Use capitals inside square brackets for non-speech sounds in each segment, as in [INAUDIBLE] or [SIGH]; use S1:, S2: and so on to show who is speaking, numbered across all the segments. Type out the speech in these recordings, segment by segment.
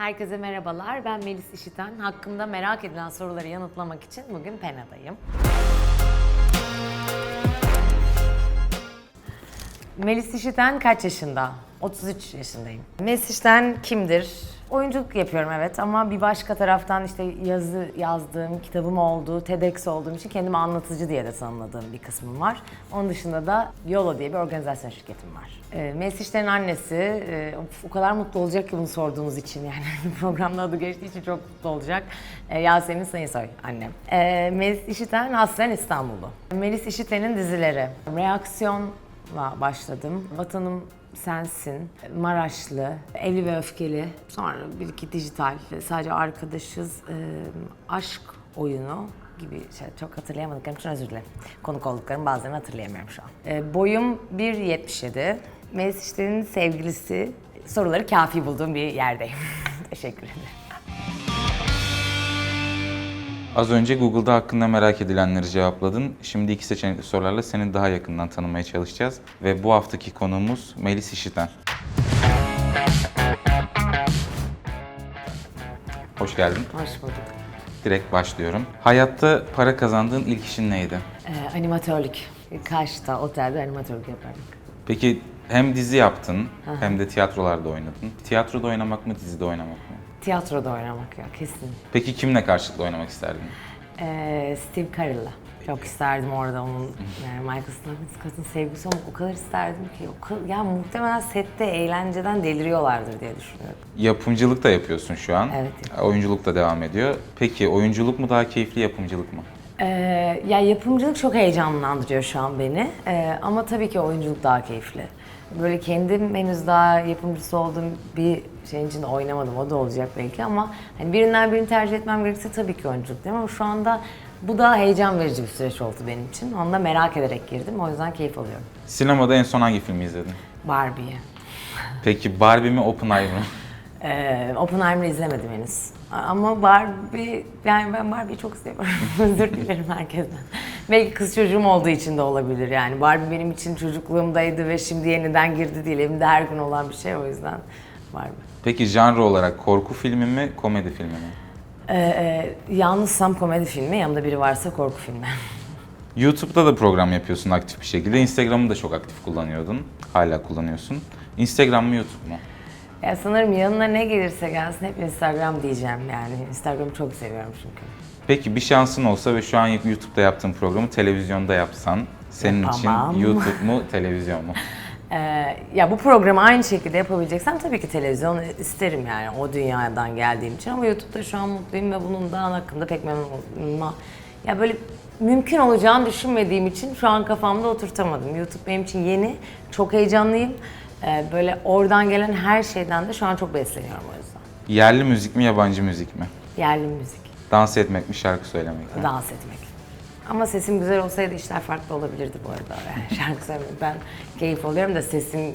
S1: Herkese merhabalar. Ben Melis İşiten. Hakkımda merak edilen soruları yanıtlamak için bugün Pena'dayım. Melis İşiten kaç yaşında? 33 yaşındayım. Melis İşiten kimdir? Oyunculuk yapıyorum evet ama bir başka taraftan işte yazı yazdığım, kitabım olduğu, TEDx olduğum için kendimi anlatıcı diye de tanımladığım bir kısmım var. Onun dışında da YOLO diye bir organizasyon şirketim var. E, Melis İşten'in annesi, e, o kadar mutlu olacak ki bunu sorduğunuz için yani [LAUGHS] programın adı geçtiği için çok mutlu olacak. E, Yasemin Sayınsoy annem. E, Melis İşiten aslen İstanbullu. Melis İşiten'in dizileri. Reaksiyonla başladım. Vatanım Sensin, Maraşlı, Evli ve Öfkeli, sonra bir iki dijital, sadece arkadaşız, e, aşk oyunu gibi şey çok hatırlayamadıklarım için özür dilerim. Konuk olduklarım bazılarını hatırlayamıyorum şu an. E, boyum 1.77. Melis İşler'in sevgilisi. Soruları kafi bulduğum bir yerdeyim. [LAUGHS] Teşekkür ederim.
S2: Az önce Google'da hakkında merak edilenleri cevapladın. Şimdi iki seçenekli sorularla seni daha yakından tanımaya çalışacağız. Ve bu haftaki konuğumuz Melis İşiten. Hoş geldin.
S1: Hoş bulduk.
S2: Direkt başlıyorum. Hayatta para kazandığın ilk işin neydi?
S1: E, animatörlük. Kaş'ta, otelde animatörlük yapardık.
S2: Peki hem dizi yaptın hem de tiyatrolarda oynadın. Tiyatroda oynamak mı, dizide oynamak mı?
S1: Tiyatroda oynamak ya kesin.
S2: Peki kimle karşılıklı oynamak isterdin?
S1: Ee, Steve Carell'la. Çok isterdim orada onun, yani Michael Scott'ın sevgisi olmak o kadar isterdim ki. O kadar, ya muhtemelen sette eğlenceden deliriyorlardır diye düşünüyorum.
S2: Yapımcılık da yapıyorsun şu an.
S1: Evet,
S2: Oyunculuk da devam ediyor. Peki oyunculuk mu daha keyifli, yapımcılık mı?
S1: Ee, ya yapımcılık çok heyecanlandırıyor şu an beni. Ee, ama tabii ki oyunculuk daha keyifli. Böyle kendim henüz daha yapımcısı olduğum bir şeyin içinde oynamadım. O da olacak belki ama hani birinden birini tercih etmem gerekirse tabii ki oyunculuk değil mi? Ama şu anda bu da heyecan verici bir süreç oldu benim için. Onu da merak ederek girdim. O yüzden keyif alıyorum.
S2: Sinemada en son hangi filmi izledin?
S1: Barbie'yi.
S2: Peki Barbie mi Oppenheimer mı? [LAUGHS]
S1: Ee, Oppenheimer'ı izlemedim henüz. Ama Barbie, yani ben Barbie'yi çok seviyorum. [LAUGHS] Özür dilerim herkesten. Belki kız çocuğum olduğu için de olabilir yani. Barbie benim için çocukluğumdaydı ve şimdi yeniden girdi değil. Evimde her gün olan bir şey o yüzden Barbie.
S2: Peki janr olarak korku filmi mi, komedi filmi mi?
S1: Ee, e, yalnızsam komedi filmi, yanımda biri varsa korku filmi. [LAUGHS]
S2: YouTube'da da program yapıyorsun aktif bir şekilde. Instagram'ı da çok aktif kullanıyordun. Hala kullanıyorsun. Instagram mı YouTube mu?
S1: Ya sanırım yanına ne gelirse gelsin hep Instagram diyeceğim yani. Instagram'ı çok seviyorum çünkü.
S2: Peki bir şansın olsa ve şu an YouTube'da yaptığın programı televizyonda yapsan senin
S1: Yapamam.
S2: için YouTube mu, televizyon mu? [LAUGHS]
S1: Ee, ya bu programı aynı şekilde yapabileceksem tabii ki televizyon isterim yani o dünyadan geldiğim için ama YouTube'da şu an mutluyum ve bunun da hakkında pek memnunum. Ya böyle mümkün olacağını düşünmediğim için şu an kafamda oturtamadım. YouTube benim için yeni, çok heyecanlıyım. Ee, böyle oradan gelen her şeyden de şu an çok besleniyorum o yüzden.
S2: Yerli müzik mi, yabancı müzik mi?
S1: Yerli müzik,
S2: Dans etmek mi, şarkı söylemek mi?
S1: dans etmek. Ama sesim güzel olsaydı işler farklı olabilirdi bu arada. [LAUGHS] Yani şarkı söylemek ben keyif alıyorum da sesim.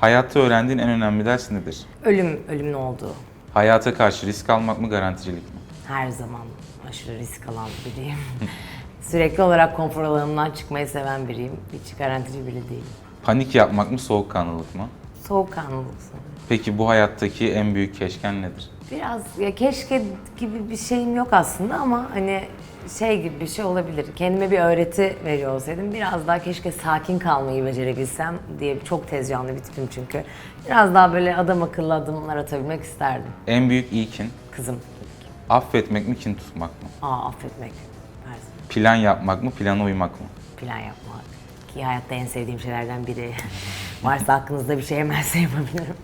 S2: Hayatta öğrendiğin en önemli ders nedir?
S1: ölüm, ölümün olduğu.
S2: Hayata karşı risk almak mı, garanticilik mi?
S1: her zaman aşırı risk alan biriyim. [LAUGHS] Sürekli olarak konfor alanımdan çıkmayı seven biriyim. Hiç garantici biri değilim.
S2: Panik yapmak mı, soğukkanlılık mı?
S1: Soğukkanlılık sanırım.
S2: Peki bu hayattaki en büyük keşken nedir?
S1: Biraz ya keşke gibi bir şeyim yok aslında ama hani şey gibi bir şey olabilir. Kendime bir öğreti veriyor olsaydım biraz daha keşke sakin kalmayı becerebilsem diye çok tez canlı bir tipim çünkü. Biraz daha böyle adam akıllı adımlar atabilmek isterdim.
S2: En büyük ilkin,
S1: Kızım.
S2: affetmek mi, kin tutmak mı?
S1: Aa affetmek. Zaman.
S2: Plan yapmak mı, plana uymak mı?
S1: plan yapmak. Ki hayatta en sevdiğim şeylerden biri. Varsa aklınızda bir şey hemen yapabilirim.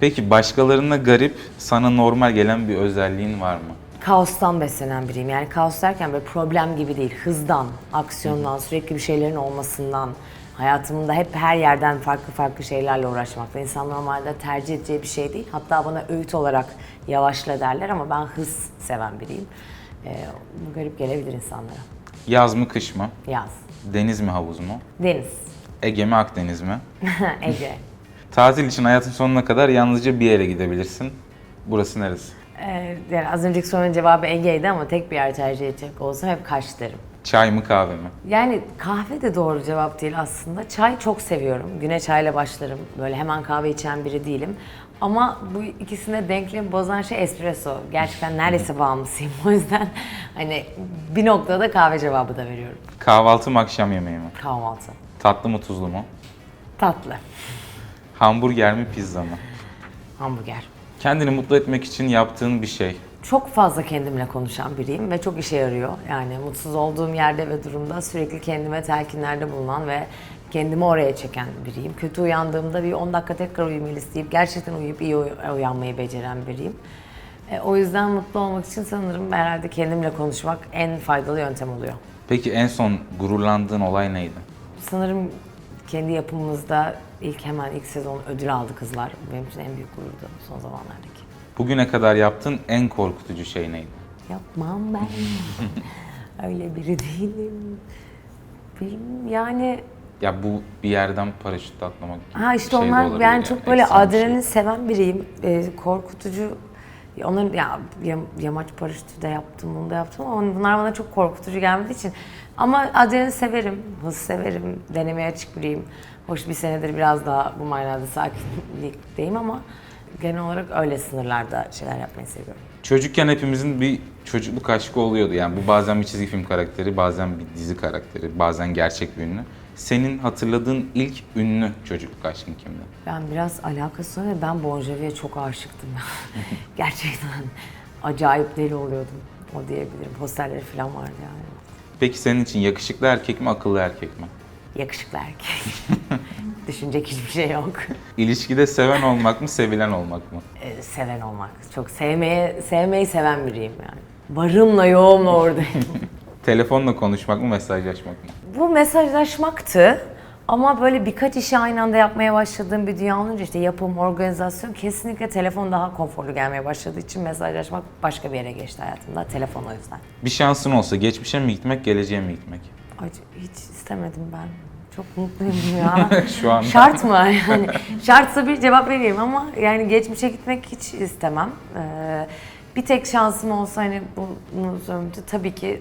S2: Peki başkalarına garip, sana normal gelen bir özelliğin var mı?
S1: Kaostan beslenen biriyim. Yani kaos derken böyle problem gibi değil. Hızdan, aksiyondan, sürekli bir şeylerin olmasından, hayatımda hep her yerden farklı farklı şeylerle uğraşmaktan. İnsan normalde tercih edeceği bir şey değil. Hatta bana öğüt olarak yavaşla derler ama ben hız seven biriyim. Ee, bu garip gelebilir insanlara.
S2: Yaz mı, kış mı?
S1: Yaz,
S2: Deniz mi, havuz mu?
S1: deniz,
S2: Ege mi, Akdeniz mi? [LAUGHS]
S1: Ege.
S2: Tatil için hayatın sonuna kadar yalnızca bir yere gidebilirsin. Burası neresi?
S1: Ee, yani az önceki sorunun cevabı Ege'ydi ama tek bir yer tercih edecek olsam hep Kaş derim.
S2: Çay mı, kahve mi?
S1: Yani kahve de doğru cevap değil aslında. Çay çok seviyorum. Güne çayla başlarım. Böyle hemen kahve içen biri değilim. Ama bu ikisine denklemi bozan şey espresso. Gerçekten neredeyse bağımlısıyım. [LAUGHS] O yüzden hani bir noktada kahve cevabı da veriyorum.
S2: Kahvaltı mı akşam yemeği mi?
S1: Kahvaltı.
S2: Tatlı mı tuzlu mu?
S1: Tatlı.
S2: Hamburger mi pizza mı?
S1: Hamburger.
S2: Kendini mutlu etmek için yaptığın bir şey.
S1: Çok fazla kendimle konuşan biriyim ve çok işe yarıyor. Yani mutsuz olduğum yerde ve durumda sürekli kendime telkinlerde bulunan ve kendimi oraya çeken biriyim. Kötü uyandığımda bir 10 dakika tekrar uyumayı isteyip gerçekten uyuyup iyi uy- uyanmayı beceren biriyim. E, o yüzden mutlu olmak için sanırım herhalde kendimle konuşmak en faydalı yöntem oluyor.
S2: Peki en son gururlandığın olay neydi?
S1: Sanırım kendi yapımımızda ilk hemen ilk sezon ödül aldı kızlar. Benim için en büyük gururdu son zamanlardaki.
S2: Bugüne kadar yaptığın en korkutucu şey neydi?
S1: Yapmam ben. [LAUGHS] Öyle biri değilim. Bilmiyorum yani
S2: Ya bu bir yerden paraşütle atlamak
S1: ha işte
S2: şey de
S1: onlar
S2: olabilir
S1: ben
S2: yani,
S1: çok böyle
S2: ekstrem bir şey.
S1: adrenalin seven biriyim. Ee, korkutucu onların ya yam- yamaç paraşütü de yaptım, bunu da yaptım ama bunlar bana çok korkutucu gelmediği için ama adrenalin severim, hız severim, denemeye açık biriyim. Hoş bir senedir biraz daha bu manada sakinlikteyim ama genel olarak öyle sınırlarda şeyler yapmayı seviyorum.
S2: Çocukken hepimizin bir çocukluk aşkı oluyordu. Yani bu bazen bir çizgi film karakteri, bazen bir dizi karakteri, bazen gerçek bir ünlü. Senin hatırladığın ilk ünlü çocukluk aşkın kimdi?
S1: Ben biraz alakası var. Ben Bon Jovi'ye çok aşıktım. [LAUGHS] Gerçekten acayip deli oluyordum. O diyebilirim. Posterleri falan vardı yani.
S2: Peki senin için yakışıklı erkek mi, akıllı erkek mi?
S1: Yakışıklı erkek. [LAUGHS] Düşünecek hiçbir şey yok. [LAUGHS]
S2: İlişkide seven olmak mı, sevilen olmak mı?
S1: Ee, seven olmak. Çok sevmeye, sevmeyi seven biriyim yani. Varımla yoğumla oradayım. [LAUGHS]
S2: Telefonla konuşmak mı, mesajlaşmak mı?
S1: Bu mesajlaşmaktı. Ama böyle birkaç işi aynı anda yapmaya başladığım bir dünya olunca işte yapım, organizasyon kesinlikle telefon daha konforlu gelmeye başladığı için mesajlaşmak başka bir yere geçti hayatımda. Telefon o yüzden.
S2: Bir şansın olsa geçmişe mi gitmek, geleceğe mi gitmek?
S1: Ay, hiç istemedim ben. Çok mutluyum ya. [LAUGHS]
S2: Şu anda.
S1: Şart mı? Yani şartsa bir cevap vereyim ama yani geçmişe gitmek hiç istemem. Ee, bir tek şansım olsa hani bunu söyleyeyim tabii ki e,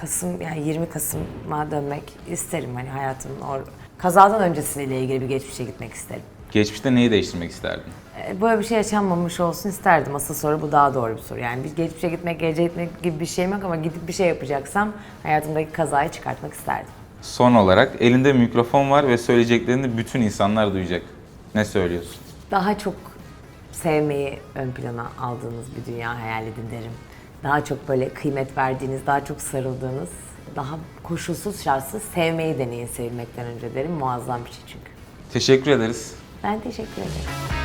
S1: Kasım yani 20 Kasım'a dönmek isterim hani hayatımın o kazadan öncesiyle ilgili bir geçmişe gitmek isterim.
S2: Geçmişte neyi değiştirmek isterdin?
S1: Ee, Böyle bir şey yaşanmamış olsun isterdim. Asıl soru bu daha doğru bir soru. Yani bir geçmişe gitmek, geleceğe gitmek gibi bir şeyim yok ama gidip bir şey yapacaksam hayatımdaki kazayı çıkartmak isterdim.
S2: Son olarak elinde mikrofon var ve söyleyeceklerini bütün insanlar duyacak. Ne söylüyorsun?
S1: Daha çok sevmeyi ön plana aldığınız bir dünya hayal edin derim. Daha çok böyle kıymet verdiğiniz, daha çok sarıldığınız, daha koşulsuz şartsız sevmeyi deneyin sevilmekten önce derim. Muazzam bir şey çünkü.
S2: Teşekkür ederiz.
S1: Ben teşekkür ederim.